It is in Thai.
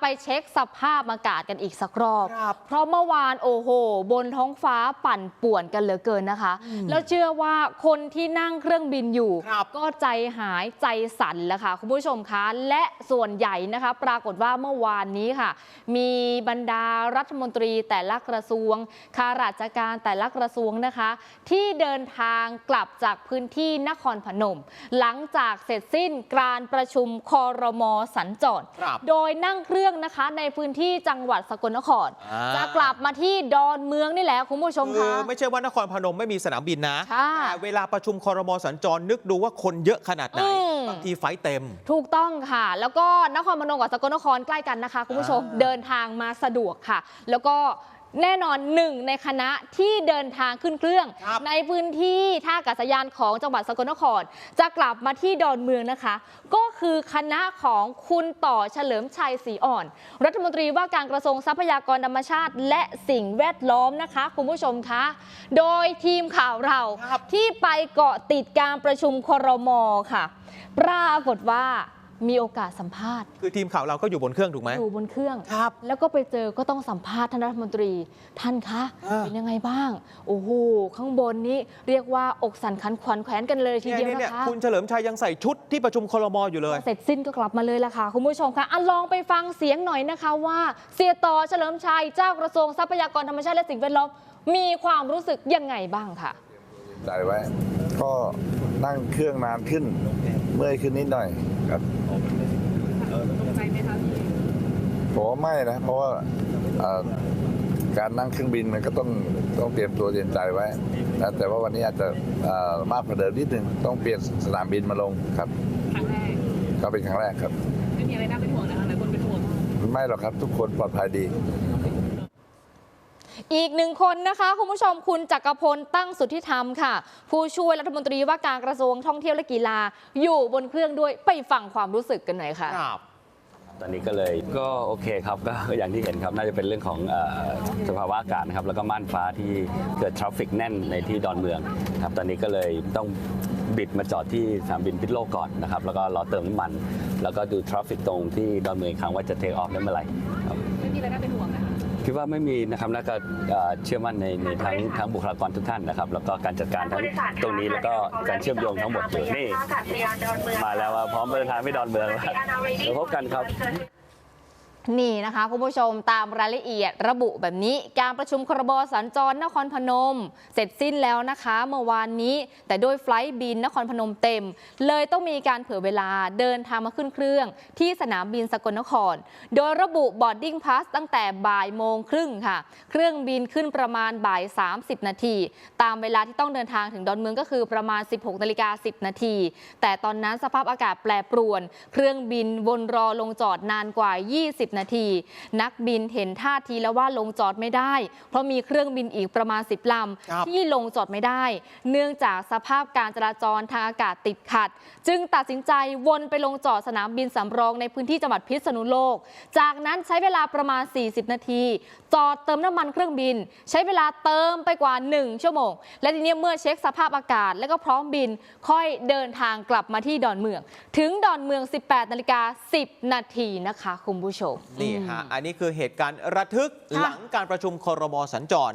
ไปเช็คสภาพอากาศกันอีกสักรอบครับเพราะเมื่อวานโอ้โห บนท้องฟ้าปั่นป่วนกันเหลือเกินนะคะ แล้วเชื่อว่าคนที่นั่งเครื่องบินอยู่ครับก็ใจหายใจสั่นแล้วค่ะคุณผู้ชมคะและส่วนใหญ่นะคะ ปรากฏว่าเมื่อวานนี้ค่ะ มีบรรดารัฐมนตรีแต่ละกระทรวงข้าราชการแต่ละกระทรวงนะคะ ที่เดินทางกลับจากพื้นที่นครพนม หลังจากเสร็จสิ้นการประชุมคอรมอสัญจรครับโดยนั่งเครื่องนะคะในพื้นที่จังหวัดสกลนคร อ่า จะกลับมาที่ดอนเมืองนี่แหละคุณผู้ชมคืคะ อไม่ใช่ว่านครพนมไม่มีสนามบินนะ ค่ะ แต่เวลาประชุมคอรมอสัญจรนึกดูว่าคนเยอะขนาดไหน อืม บางทีไฟล์เต็ม ถูกต้องค่ะ แล้วก็นครพนมกับสกลนครใกล้กันนะคะ คุณผู้ชมอ่าเดินทางมาสะดวกค่ะ แล้วก็ แน่นอนหนึ่งในคณะที่เดินทางขึ้นเครื่อง ครับในพื้นที่ท่าอากาศยานของจังหวัดสกลนคร จะกลับมาที่ดอนเมืองนะคะ ก็คือคณะของคุณต่อเฉลิมชัยศรีอ่อน รัฐมนตรีว่าการกระทรวงทรัพยากรธรรมชาติ และสิ่งแวดล้อมนะคะ คุณผู้ชมคะ โดยทีมข่าวเราครับ ที่ไปเกาะติดการประชุมครมค่ะ ปรากฏว่า มีโอกาสสัมภาษณ์ คือทีมข่าวเราก็อยู่บนเครื่องถูกไหม อยู่บนเครื่อง ครับ แล้วก็ไปเจอก็ต้องสัมภาษณ์ท่านรัฐมนตรี ท่านคะอ่า เป็นยังไงบ้าง โอ้โห ข้างบนนี้เรียกว่าอกสั่นขันขวัญแขวนกันเลยทีเดียวเนี่ยนะเนี่ยคะคุณเฉลิมชัยยังใส่ชุดที่ประชุมคอรมออยู่เลย เสร็จสิ้นก็กลับมาเลยล่ะค่ะคุณผู้ชมคะอะลองไปฟังเสียงหน่อยนะคะว่า เสียต่อเฉลิมชัยเจ้ากระทรวงทรัพยากรธรรมชาติและสิ่งแวดล้อมมีความรู้สึกยังไงบ้างค่ะ ใจไว้ ก็นั่งเครื่องนานขึ้น เมื่อยขึ้นนิดหน่อยครับตกใจไหมคะพี่ผมว่าไม่นะ เพราะว่าเอ่อการนั่งเครื่องบินมันก็ต้องต้องเตรียมตัวเตรียมใจไว้นะแต่ว่าวันนี้อาจจะเอ่อมากกว่าเดิมนิดนึงต้องเปลี่ยนสนามบินมาลงครับครั้งแรกก็เป็นครั้งแรกครับไม่มีอะไรน่าเป็นห่วงนะคะหลายคนเป็นห่วงไม่หรอกครับ ทุกคนปลอดภัยดี อีกหนึ่งคนนะคะคุณผู้ชมคุณจักรพลตั้งสุทธิธรรมค่ะ ผู้ช่วยรัฐมนตรีว่าการกระทรวงท่องเที่ยวและกีฬา อยู่บนเครื่องด้วยไปฟังความรู้สึกกันหน่อยค่ะ ครับตอนนี้ก็เลยก็โอเคครับก็อย่างที่เห็นครับน่าจะเป็นเรื่องของเอ่อสภาวะอากาศนะครับแล้วก็ม่านฟ้าที่เกิดทราฟฟิกแน่นในที่ดอนเมืองครับตอนนี้ก็เลยต้องบิดมาจอดที่สนามบินพิษโลกก่อนนะครับแล้วก็รอเติมน้ำมัน แล้วก็ดูทราฟฟิกตรงที่ดอนเมืองอีกครั้งว่าจะเทคออฟได้เมื่อไหร่ครับ ไม่มีอะไรน่าเป็นห่วงนะ คะคิดว่าไม่มีนะครับน่าจะเอ่อเชื่อมั่นในในทั้งทั้งบุคลากรทุกท่านนะครับ แล้วก็การจัดการทั้งตรงนี้แล้วก็การเชื่อมโยงทั้งหมดอยู่นี่มาแล้วว่าพร้อมเดินทางไปดอนเมืองแล้วเดี๋ยวพบกันครับ นี่นะคะคุณผู้ชมตามรายละเอียดระบุแบบนี้ การประชุมครบสัญจรนครพนม เสร็จสิ้นแล้วนะคะเมื่อวานนี้ แต่โดยไฟล์บินนครพนมเต็ม เลยต้องมีการเผื่อเวลาเดินทางมาขึ้นเครื่อง ที่สนามบินสกลนคร โดยระบุ boarding pass ตั้งแต่บ่ายโมงครึ่งค่ะ เครื่องบินขึ้นประมาณบ่าย 30 นาทีตามเวลาที่ต้องเดินทางถึงดอนเมืองก็คือประมาณ 16นาฬิกา10 นาทีแต่ตอนนั้นสภาพอากาศแปรปรวน เครื่องบินวนรอลงจอดนานกว่า 20นาที นักบินเห็นท่าทีแล้วว่าลงจอดไม่ได้ เพราะมีเครื่องบินอีกประมาณ 10ลครับำที่ลงจอดไม่ได้ เนื่องจากสภาพการจราจรทางอากาศติดขัด จึงตัดสินใจวนไปลงจอดสนามบินสำรองในพื้นที่จังหวัดพิษณุโลก จากนั้นใช้เวลาประมาณ 40 นาที จอดเติมน้ำมันเครื่องบิน ใช้เวลาเติมไปกว่า 1 ชั่วโมง และทีนี้เมื่อเช็คสภาพอากาศ และก็พร้อมบินค่อยเดินทางกลับมาที่ดอนเมือง ถึงดอนเมือง 18 นาฬิกา 10 นาทีนะคะ คุณผู้ชมนี่ฮะ อันนี้คือเหตุการณ์ระทึกค่ะหลังการประชุมคอรมอสัญจร